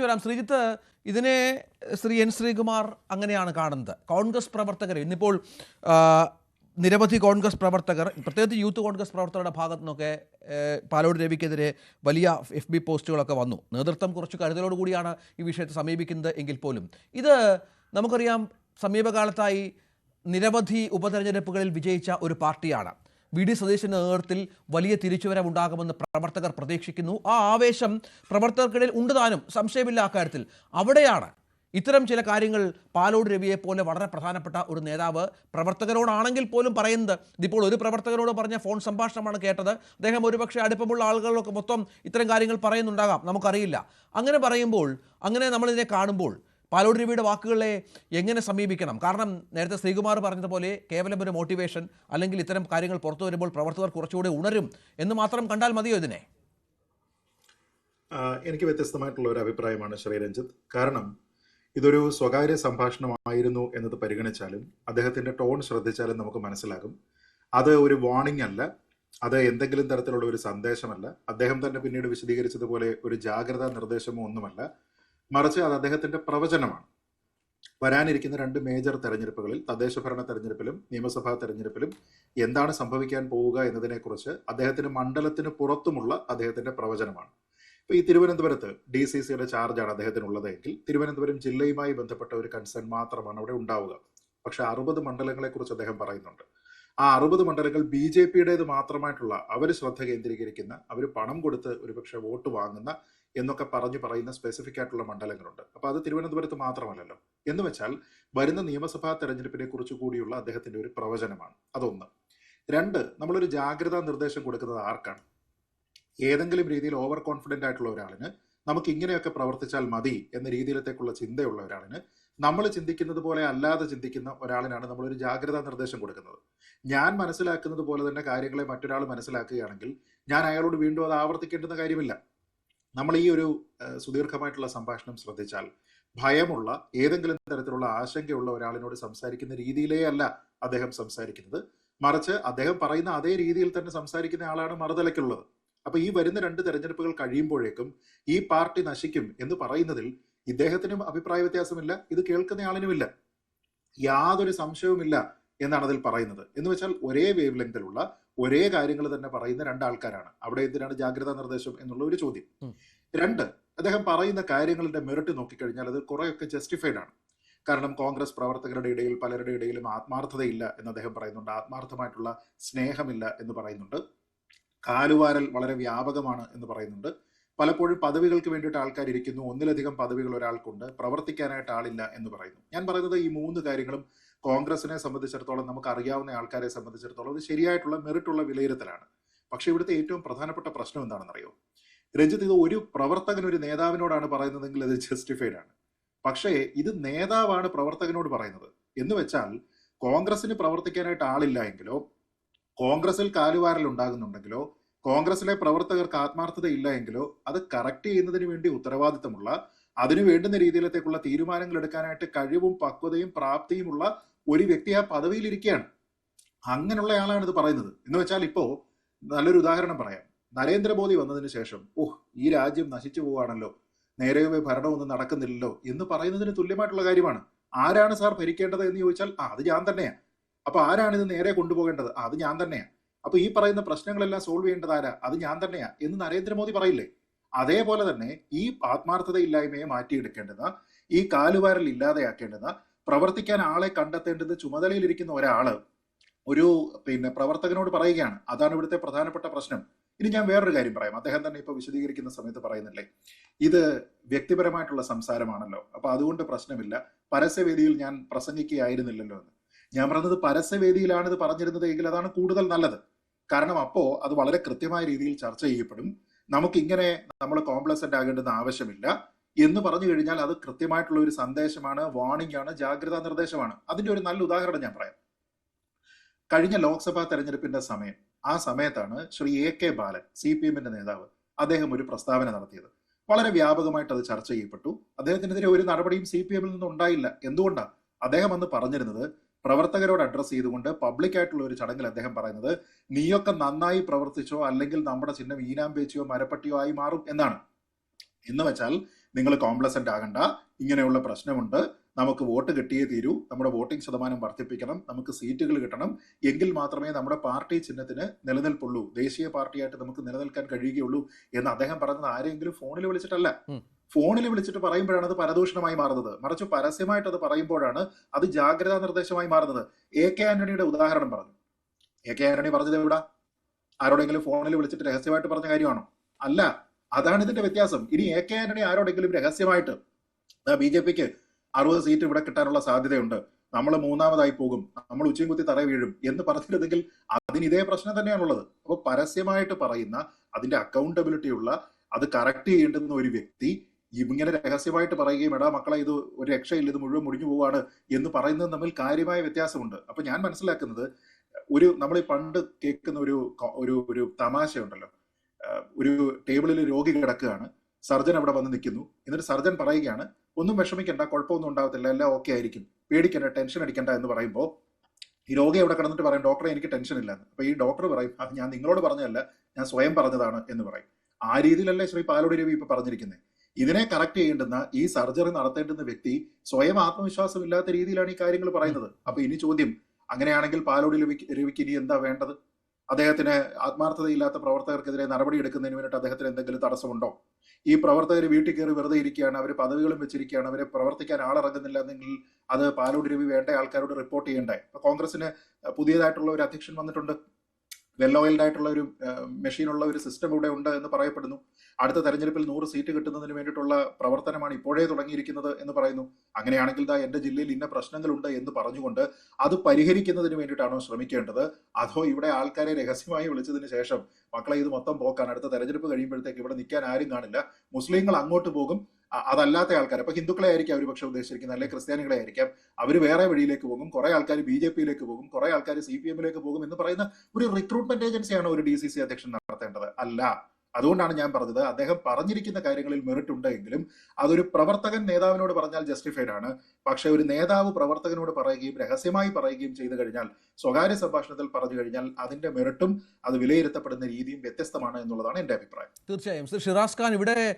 തിരിച്ചു വരാം. ശ്രീജിത്ത് ഇതിനെ ശ്രീ എൻ ശ്രീകുമാർ അങ്ങനെയാണ് കാണുന്നത്. കോൺഗ്രസ് പ്രവർത്തകർ ഇന്നിപ്പോൾ നിരവധി കോൺഗ്രസ് പ്രവർത്തകർ പ്രത്യേകിച്ച് യൂത്ത് കോൺഗ്രസ് പ്രവർത്തകരുടെ ഭാഗത്തു നിന്നൊക്കെ പാലോട് രവിക്കെതിരെ വലിയ എഫ് ബി പോസ്റ്റുകളൊക്കെ വന്നു. നേതൃത്വം കുറച്ച് കരുതലോടുകൂടിയാണ് ഈ വിഷയത്തെ സമീപിക്കുന്നത് എങ്കിൽ പോലും. ഇത് നമുക്കറിയാം സമീപകാലത്തായി നിരവധി ഉപതെരഞ്ഞെടുപ്പുകളിൽ വിജയിച്ച ഒരു പാർട്ടിയാണ്. വി ഡി സതീശന്റെ നേതൃത്വത്തിൽ വലിയ തിരിച്ചുവരവുണ്ടാകുമെന്ന് പ്രവർത്തകർ പ്രതീക്ഷിക്കുന്നു. ആ ആവേശം പ്രവർത്തകർക്കിടയിൽ ഉണ്ട് താനും. സംശയമില്ല അക്കാര്യത്തിൽ അവിടെയാണ് ഇത്തരം ചില കാര്യങ്ങൾ പാലോട് രവിയെ പോലെ വളരെ പ്രധാനപ്പെട്ട ഒരു നേതാവ് പ്രവർത്തകരോടാണെങ്കിൽ പോലും പറയുന്നത്. ഇതിപ്പോൾ ഒരു പ്രവർത്തകരോട് പറഞ്ഞ ഫോൺ സംഭാഷണമാണ് കേട്ടത്. അദ്ദേഹം ഒരുപക്ഷെ അടുപ്പമുള്ള ആളുകളൊക്കെ മൊത്തം ഇത്തരം കാര്യങ്ങൾ പറയുന്നുണ്ടാകാം. നമുക്കറിയില്ല. അങ്ങനെ പറയുമ്പോൾ അങ്ങനെ നമ്മളിതിനെ കാണുമ്പോൾ പാലോട് രവിയുടെ വാക്കുകളെ എങ്ങനെ സമീപിക്കണം? കാരണം നേരത്തെ ശ്രീകുമാർ പറഞ്ഞതുപോലെ കേവലം ഒരു മോട്ടിവേഷൻ അല്ലെങ്കിൽ ഇത്തരം കാര്യങ്ങൾ പുറത്തു വരുമ്പോൾ പ്രവർത്തകർ കുറച്ചുകൂടി ഉണരും എന്ന് മാത്രം കണ്ടാൽ മതിയോ ഇതിനെ? എനിക്ക് വ്യത്യസ്തമായിട്ടുള്ള ഒരു അഭിപ്രായമാണ് ശ്രീ രഞ്ജിത്ത്. കാരണം ഇതൊരു സ്വകാര്യ സംഭാഷണമായിരുന്നു എന്നത് പരിഗണിച്ചാലും അദ്ദേഹത്തിന്റെ ടോൺ ശ്രദ്ധിച്ചാലും നമുക്ക് മനസ്സിലാകും. അത് ഒരു വാർണിംഗ് അല്ല. അത് എന്തെങ്കിലും തരത്തിലുള്ള ഒരു സന്ദേശമല്ല. അദ്ദേഹം തന്നെ പിന്നീട് വിശദീകരിച്ചതുപോലെ ഒരു ജാഗ്രതാ നിർദ്ദേശമോ ഒന്നുമല്ല. മറിച്ച് അത് അദ്ദേഹത്തിന്റെ പ്രവചനമാണ്. വരാനിരിക്കുന്ന രണ്ട് മേജർ തെരഞ്ഞെടുപ്പുകളിൽ തദ്ദേശ ഭരണ തെരഞ്ഞെടുപ്പിലും നിയമസഭാ തെരഞ്ഞെടുപ്പിലും എന്താണ് സംഭവിക്കാൻ പോവുക എന്നതിനെക്കുറിച്ച് അദ്ദേഹത്തിന്റെ മണ്ഡലത്തിന് പുറത്തുമുള്ള അദ്ദേഹത്തിന്റെ പ്രവചനമാണ്. ഇപ്പൊ ഈ തിരുവനന്തപുരത്ത് ഡി സി സിയുടെ ചാർജാണ് അദ്ദേഹത്തിനുള്ളത് എങ്കിൽ തിരുവനന്തപുരം ജില്ലയുമായി ബന്ധപ്പെട്ട ഒരു കൺസേൺ മാത്രമാണ് അവിടെ ഉണ്ടാവുക. പക്ഷെ അറുപത് മണ്ഡലങ്ങളെ കുറിച്ച് അദ്ദേഹം പറയുന്നുണ്ട്. ആ അറുപത് മണ്ഡലങ്ങൾ ബി ജെ പിയുടേത് മാത്രമായിട്ടുള്ള അവർ ശ്രദ്ധ കേന്ദ്രീകരിക്കുന്ന അവർ പണം കൊടുത്ത് ഒരുപക്ഷെ വോട്ട് വാങ്ങുന്ന എന്നൊക്കെ പറഞ്ഞു പറയുന്ന സ്പെസിഫിക് ആയിട്ടുള്ള മണ്ഡലങ്ങളുണ്ട്. അപ്പൊ അത് തിരുവനന്തപുരത്ത് മാത്രമല്ലല്ലോ. എന്ന് വെച്ചാൽ വരുന്ന നിയമസഭാ തെരഞ്ഞെടുപ്പിനെ കുറിച്ച് കൂടിയുള്ള അദ്ദേഹത്തിന്റെ ഒരു പ്രവചനമാണ്. അതൊന്ന്. രണ്ട് നമ്മളൊരു ജാഗ്രതാ നിർദ്ദേശം കൊടുക്കുന്നത് ആർക്കാണ്? ഏതെങ്കിലും രീതിയിൽ ഓവർ കോൺഫിഡന്റ് ആയിട്ടുള്ള ഒരാളിന് നമുക്ക് ഇങ്ങനെയൊക്കെ പ്രവർത്തിച്ചാൽ മതി എന്ന രീതിയിലത്തേക്കുള്ള ചിന്തയുള്ള ഒരാളിന് നമ്മൾ ചിന്തിക്കുന്നത് പോലെ അല്ലാതെ ചിന്തിക്കുന്ന ഒരാളിനാണ് നമ്മളൊരു ജാഗ്രതാ നിർദ്ദേശം കൊടുക്കുന്നത്. ഞാൻ മനസ്സിലാക്കുന്നത് പോലെ തന്നെ കാര്യങ്ങളെ മറ്റൊരാൾ മനസ്സിലാക്കുകയാണെങ്കിൽ ഞാൻ അയാളോട് വീണ്ടും അത് ആവർത്തിക്കേണ്ടുന്ന കാര്യമില്ല. നമ്മൾ ഈ ഒരു സുദീർഘമായിട്ടുള്ള സംഭാഷണം ശ്രദ്ധിച്ചാൽ ഭയമുള്ള ഏതെങ്കിലും തരത്തിലുള്ള ആശങ്കയുള്ള ഒരാളിനോട് സംസാരിക്കുന്ന രീതിയിലേ അല്ല അദ്ദേഹം സംസാരിക്കുന്നത്. മറിച്ച് അദ്ദേഹം പറയുന്ന അതേ രീതിയിൽ തന്നെ സംസാരിക്കുന്ന ആളാണ് മറുതലയ്ക്കുള്ളത്. അപ്പൊ ഈ വരുന്ന രണ്ട് തെരഞ്ഞെടുപ്പുകൾ കഴിയുമ്പോഴേക്കും ഈ പാർട്ടി നശിക്കും എന്ന് പറയുന്നതിൽ ഇദ്ദേഹത്തിനും അഭിപ്രായ വ്യത്യാസമില്ല ഇത് കേൾക്കുന്നയാളിനുമില്ല യാതൊരു സംശയവുമില്ല എന്നാണ് അതിൽ പറയുന്നത്. എന്ന് വെച്ചാൽ ഒരേ വേവ് ലെങ്തിലുള്ള ഒരേ കാര്യങ്ങൾ തന്നെ പറയുന്ന രണ്ടാൾക്കാരാണ്. അവിടെ എന്തിനാണ് ജാഗ്രതാ നിർദ്ദേശം എന്നുള്ള ഒരു ചോദ്യം. രണ്ട് അദ്ദേഹം പറയുന്ന കാര്യങ്ങളുടെ മെറിറ്റ് നോക്കിക്കഴിഞ്ഞാൽ അത് കുറെയൊക്കെ ജസ്റ്റിഫൈഡ് ആണ്. കാരണം കോൺഗ്രസ് പ്രവർത്തകരുടെ ഇടയിൽ പലരുടെ ഇടയിലും ആത്മാർത്ഥതയില്ല എന്ന് അദ്ദേഹം പറയുന്നുണ്ട്. ആത്മാർത്ഥമായിട്ടുള്ള സ്നേഹമില്ല എന്ന് പറയുന്നുണ്ട്. കാലുവാരൽ വളരെ വ്യാപകമാണ് എന്ന് പറയുന്നുണ്ട്. പലപ്പോഴും പദവികൾക്ക് വേണ്ടിയിട്ട് ആൾക്കാർ ഇരിക്കുന്നു. ഒന്നിലധികം പദവികൾ ഒരാൾക്കുണ്ട്. പ്രവർത്തിക്കാനായിട്ട് ആളില്ല എന്ന് പറയുന്നു. ഞാൻ പറയുന്നത് ഈ മൂന്ന് കാര്യങ്ങളും കോൺഗ്രസിനെ സംബന്ധിച്ചിടത്തോളം നമുക്ക് അറിയാവുന്ന ആൾക്കാരെ സംബന്ധിച്ചിടത്തോളം ഇത് ശരിയായിട്ടുള്ള മെറിറ്റുള്ള വിലയിരുത്തലാണ്. പക്ഷേ ഇവിടുത്തെ ഏറ്റവും പ്രധാനപ്പെട്ട പ്രശ്നം എന്താണെന്നറിയോ? രഞ്ജിത്ത് ഇത് ഒരു പ്രവർത്തകൻ ഒരു നേതാവിനോടാണ് പറയുന്നതെങ്കിൽ അത് ജസ്റ്റിഫൈഡ് ആണ്. പക്ഷേ ഇത് നേതാവാണ് പ്രവർത്തകനോട് പറയുന്നത്. എന്ന് വെച്ചാൽ കോൺഗ്രസിന് പ്രവർത്തിക്കാനായിട്ട് ആളില്ല എങ്കിലോ കോൺഗ്രസിൽ കാലുവാരൽ ഉണ്ടാകുന്നുണ്ടെങ്കിലോ കോൺഗ്രസിലെ പ്രവർത്തകർക്ക് ആത്മാർത്ഥത ഇല്ല എങ്കിലോ അത് കറക്റ്റ് ചെയ്യുന്നതിന് വേണ്ടി ഉത്തരവാദിത്തമുള്ള അതിനു വേണ്ടുന്ന രീതിയിലത്തേക്കുള്ള തീരുമാനങ്ങൾ എടുക്കാനായിട്ട് കഴിവും പക്വതയും പ്രാപ്തിയുമുള്ള ഒരു വ്യക്തി ആ പദവിയിൽ ഇരിക്കുകയാണ്. അങ്ങനെയുള്ള ആളാണ് ഇത് പറയുന്നത്. എന്ന് വെച്ചാൽ ഇപ്പോ നല്ലൊരു ഉദാഹരണം പറയാം. നരേന്ദ്രമോദി വന്നതിന് ശേഷം ഓഹ് ഈ രാജ്യം നശിച്ചു പോവാണല്ലോ. നേരെയോ ഭരണമൊന്നും നടക്കുന്നില്ലല്ലോ. എന്ന് പറയുന്നതിന് തുല്യമായിട്ടുള്ള കാര്യമാണ്. ആരാണ് സാർ ഭരിക്കേണ്ടത് എന്ന് ചോദിച്ചാൽ ആ അത് ഞാൻ തന്നെയാണ് അപ്പൊ ആരാണ് ഇത് നേരെ കൊണ്ടുപോകേണ്ടത്? അത് ഞാൻ തന്നെയാണ് അപ്പൊ ഈ പറയുന്ന പ്രശ്നങ്ങളെല്ലാം സോൾവ് ചെയ്യേണ്ടത് ആരാ? അത് ഞാൻ തന്നെയാ എന്ന് നരേന്ദ്രമോദി പറയില്ലേ? അതേപോലെ തന്നെ ഈ ആത്മാർത്ഥത ആത്മാർത്ഥതയില്ലായ്മയെ മാറ്റിയെടുക്കേണ്ടത് ഈ കാലുവാരൽ ഇല്ലാതെയാക്കേണ്ടത് പ്രവർത്തിക്കാൻ ആളെ കണ്ടെത്തേണ്ടത് ചുമതലയിലിരിക്കുന്ന ഒരാൾ ഒരു പിന്നെ പ്രവർത്തകനോട് പറയുകയാണ്. അതാണ് ഇവിടുത്തെ പ്രധാനപ്പെട്ട പ്രശ്നം. ഇനി ഞാൻ വേറൊരു കാര്യം പറയാം. അദ്ദേഹം തന്നെ ഇപ്പൊ വിശദീകരിക്കുന്ന സമയത്ത് പറയുന്നില്ലേ? ഇത് വ്യക്തിപരമായിട്ടുള്ള സംസാരമാണല്ലോ. അപ്പൊ അതുകൊണ്ട് പ്രശ്നമില്ല. പരസ്യവേദിയിൽ ഞാൻ പ്രസംഗിക്കുകയായിരുന്നില്ലല്ലോ എന്ന്. ഞാൻ പറഞ്ഞത് പരസ്യവേദിയിലാണ് ഇത് പറഞ്ഞിരുന്നത് എങ്കിൽ അതാണ് കൂടുതൽ നല്ലത്. കാരണം അപ്പോ അത് വളരെ കൃത്യമായ രീതിയിൽ ചർച്ച ചെയ്യപ്പെടും. നമുക്ക് ഇങ്ങനെ നമ്മൾ കോംപ്ലസന്റ് ആകേണ്ടുന്ന ആവശ്യമില്ല. എന്ന് പറഞ്ഞു കഴിഞ്ഞാൽ അത് കൃത്യമായിട്ടുള്ള ഒരു സന്ദേശമാണ് വാണിംഗ് ആണ് ജാഗ്രതാ നിർദ്ദേശമാണ്. അതിന്റെ ഒരു നല്ല ഉദാഹരണം ഞാൻ പറയാം. കഴിഞ്ഞ ലോക്സഭാ തെരഞ്ഞെടുപ്പിന്റെ സമയം ആ സമയത്താണ് Shri A K Balan C P എമ്മിന്റെ നേതാവ് അദ്ദേഹം ഒരു പ്രസ്താവന നടത്തിയത്. വളരെ വ്യാപകമായിട്ട് അത് ചർച്ച ചെയ്യപ്പെട്ടു. അദ്ദേഹത്തിനെതിരെ ഒരു നടപടിയും സി പി എമ്മിൽ നിന്ന് ഉണ്ടായില്ല. എന്തുകൊണ്ടാണ് അദ്ദേഹം അന്ന് പറഞ്ഞിരുന്നത് പ്രവർത്തകരോട് അഡ്രസ്സ് ചെയ്തുകൊണ്ട് പബ്ലിക് ആയിട്ടുള്ള ഒരു ചടങ്ങിൽ അദ്ദേഹം പറയുന്നത് നീയൊക്കെ നന്നായി പ്രവർത്തിച്ചോ അല്ലെങ്കിൽ നമ്മുടെ ചിഹ്നം ഈനാമ്പേച്ചിയോ മരപ്പട്ടിയോ ആയി മാറും എന്നാണ്. എന്ന് വെച്ചാൽ നിങ്ങൾ കോംപ്ലസെന്റ് ആകണ്ട. ഇങ്ങനെയുള്ള പ്രശ്നമുണ്ട്. നമുക്ക് വോട്ട് കിട്ടിയേ തീരൂ. നമ്മുടെ വോട്ടിംഗ് ശതമാനം വർദ്ധിപ്പിക്കണം. നമുക്ക് സീറ്റുകൾ കിട്ടണം. എങ്കിൽ മാത്രമേ നമ്മുടെ പാർട്ടി ചിഹ്നത്തിന് നിലനിൽപ്പുള്ളൂ. ദേശീയ പാർട്ടിയായിട്ട് നമുക്ക് നിലനിൽക്കാൻ കഴിയുകയുള്ളൂ എന്ന് അദ്ദേഹം പറഞ്ഞത് ആരെങ്കിലും ഫോണിൽ വിളിച്ചിട്ടല്ല. ഫോണിൽ വിളിച്ചിട്ട് പറയുമ്പോഴാണ് അത് പരദൂഷണമായി മാറുന്നത്. മറിച്ച് പരസ്യമായിട്ട് അത് പറയുമ്പോഴാണ് അത് ജാഗ്രതാ നിർദ്ദേശമായി മാറുന്നത്. എ കെ ആന്റണിയുടെ ഉദാഹരണം പറഞ്ഞു. എ കെ ആന്റണി പറഞ്ഞത് എവിടാ? ആരോടെങ്കിലും ഫോണിൽ വിളിച്ചിട്ട് രഹസ്യമായിട്ട് പറഞ്ഞ കാര്യമാണോ? അല്ല. അതാണ് ഇതിന്റെ വ്യത്യാസം. ഇനി എ കെ ആന്റണി ആരോടെങ്കിലും രഹസ്യമായിട്ട് ബി ജെ പിക്ക് അറുപത് സീറ്റ് ഇവിടെ കിട്ടാനുള്ള സാധ്യതയുണ്ട്. നമ്മൾ മൂന്നാമതായി പോകും. നമ്മൾ ഉച്ചയും കുത്തി തറ വീഴും എന്ന് പറഞ്ഞിരുന്നെങ്കിൽ അതിന് ഇതേ പ്രശ്നം തന്നെയാണുള്ളത്. അപ്പൊ പരസ്യമായിട്ട് പറയുന്ന അതിന്റെ അക്കൗണ്ടബിലിറ്റി ഉള്ള അത് കറക്റ്റ് ചെയ്യേണ്ടുന്ന ഒരു വ്യക്തി ഇങ്ങനെ രഹസ്യമായിട്ട് പറയുകയും എടാ മക്കളെ ഇത് ഒരു രക്ഷയില്ല ഇത് മുഴുവൻ മുടിഞ്ഞു പോവാണ് എന്ന് പറയുന്നത് തമ്മിൽ കാര്യമായ വ്യത്യാസമുണ്ട്. അപ്പൊ ഞാൻ മനസ്സിലാക്കുന്നത് ഒരു നമ്മൾ ഈ പണ്ട് കേൾക്കുന്ന ഒരു ഒരു ഒരു തമാശ ഉണ്ടല്ലോ ഒരു ടേബിളിൽ രോഗി കിടക്കുകയാണ്. സർജൻ അവിടെ വന്ന് നിൽക്കുന്നു. എന്നിട്ട് സർജൻ പറയുകയാണ് ഒന്നും വിഷമിക്കണ്ട കുഴപ്പമൊന്നും ഉണ്ടാവത്തില്ല എല്ലാം ഓക്കെ ആയിരിക്കും. പേടിക്കണ്ട ടെൻഷൻ അടിക്കണ്ട എന്ന് പറയുമ്പോൾ ഈ രോഗി അവിടെ കിടന്നിട്ട് പറയും ഡോക്ടറെ എനിക്ക് ടെൻഷൻ ഇല്ല എന്ന്. അപ്പൊ ഈ ഡോക്ടർ പറയും അത് ഞാൻ നിങ്ങളോട് പറഞ്ഞതല്ല ഞാൻ സ്വയം പറഞ്ഞതാണ് എന്ന് പറയും. ആ രീതിയിലല്ലേ ശ്രീ പാലോടി രവി ഇപ്പൊ പറഞ്ഞിരിക്കുന്നത് ഇതിനെ കറക്റ്റ് ചെയ്യേണ്ടുന്ന ഈ സർജറി നടത്തേണ്ടുന്ന വ്യക്തി സ്വയം ആത്മവിശ്വാസം ഇല്ലാത്ത രീതിയിലാണ് ഈ കാര്യങ്ങൾ പറയുന്നത്. അപ്പൊ ഇനി ചോദ്യം അങ്ങനെയാണെങ്കിൽ പാലോടി രവിക്ക് രവിക്ക് ഇനി എന്താ വേണ്ടത്? അദ്ദേഹത്തിന് ആത്മാർത്ഥതയില്ലാത്ത പ്രവർത്തകർക്കെതിരെ നടപടി എടുക്കുന്നതിന് വേണ്ടിയിട്ട് അദ്ദേഹത്തിന് എന്തെങ്കിലും തടസ്സമുണ്ടോ? ഈ പ്രവർത്തകർ വീട്ടിൽ കയറി വെറുതെ ഇരിക്കുകയാണ് അവർ പദവികളും വെച്ചിരിക്കുകയാണ് അവരെ പ്രവർത്തിക്കാൻ ആളിറങ്ങുന്നില്ല എന്നെങ്കിൽ അത് പാലോടി രവി വേണ്ട ആൾക്കാരോട് റിപ്പോർട്ട് ചെയ്യണ്ടേ? കോൺഗ്രസിന് പുതിയതായിട്ടുള്ള ഒരു അധ്യക്ഷൻ വന്നിട്ടുണ്ട്. വെൽ ഓയിൽഡ് ആയിട്ടുള്ള ഒരു മെഷീനുള്ള ഒരു സിസ്റ്റം ഇവിടെ ഉണ്ട് എന്ന് പറയപ്പെടുന്നു. അടുത്ത തെരഞ്ഞെടുപ്പിൽ നൂറ് സീറ്റ് കിട്ടുന്നതിന് വേണ്ടിയിട്ടുള്ള പ്രവർത്തനമാണ് ഇപ്പോഴേ തുടങ്ങിയിരിക്കുന്നത് എന്ന് പറയുന്നു. അങ്ങനെയാണെങ്കിൽ ദാ എന്റെ ജില്ലയിൽ ഇന്ന പ്രശ്നങ്ങളുണ്ട് എന്ന് പറഞ്ഞുകൊണ്ട് അത് പരിഹരിക്കുന്നതിന് വേണ്ടിയിട്ടാണോ ശ്രമിക്കേണ്ടത്? അതോ ഇവിടെ ആൾക്കാരെ രഹസ്യമായി വിളിച്ചതിന് ശേഷം മക്കളെ ഇത് മൊത്തം പോക്കാണ് അടുത്ത തെരഞ്ഞെടുപ്പ് കഴിയുമ്പോഴത്തേക്ക് ഇവിടെ നിൽക്കാൻ ആരും കാണില്ല മുസ്ലിങ്ങൾ അങ്ങോട്ട് പോകും അതല്ലാത്ത ആൾക്കാർ അപ്പൊ ഹിന്ദുക്കളെ ആയിരിക്കും അവർ പക്ഷെ ഉദ്ദേശിച്ചിരിക്കുന്നത്. അല്ലെങ്കിൽ ക്രിസ്ത്യാനികളെ ആയിരിക്കാം അവർ വേറെ വഴിയിലേക്ക് പോകും. കുറെ ആൾക്കാർ ബി ജെ പിയിലേക്ക് പോകും. കുറെ ആൾക്കാർ സി പി എമ്മിലേക്ക് പോകും എന്ന് പറയുന്ന ഒരു റിക്രൂട്ട്മെന്റ് ഏജൻസിയാണ് ഒരു ഡി സി സി അധ്യക്ഷൻ നടത്തേണ്ടത്. അല്ല. അതുകൊണ്ടാണ് ഞാൻ പറഞ്ഞത്. അദ്ദേഹം പറഞ്ഞിരിക്കുന്ന കാര്യങ്ങളിൽ മെറിറ്റ് ഉണ്ടെങ്കിലും അതൊരു പ്രവർത്തകൻ നേതാവിനോട് പറഞ്ഞാൽ ജസ്റ്റിഫൈഡ് ആണ്. പക്ഷെ ഒരു നേതാവ് പ്രവർത്തകനോട് പറയുകയും രഹസ്യമായി പറയുകയും ചെയ്തു കഴിഞ്ഞാൽ സ്വകാര്യ സംഭാഷണത്തിൽ പറഞ്ഞു കഴിഞ്ഞാൽ അതിന്റെ മെറിറ്റും അത് വിലയിരുത്തപ്പെടുന്ന രീതിയും വ്യത്യസ്തമാണ് എന്നുള്ളതാണ് എന്റെ അഭിപ്രായം. തീർച്ചയായും. ഷിറാസ് ഖാൻ ഇവിടെ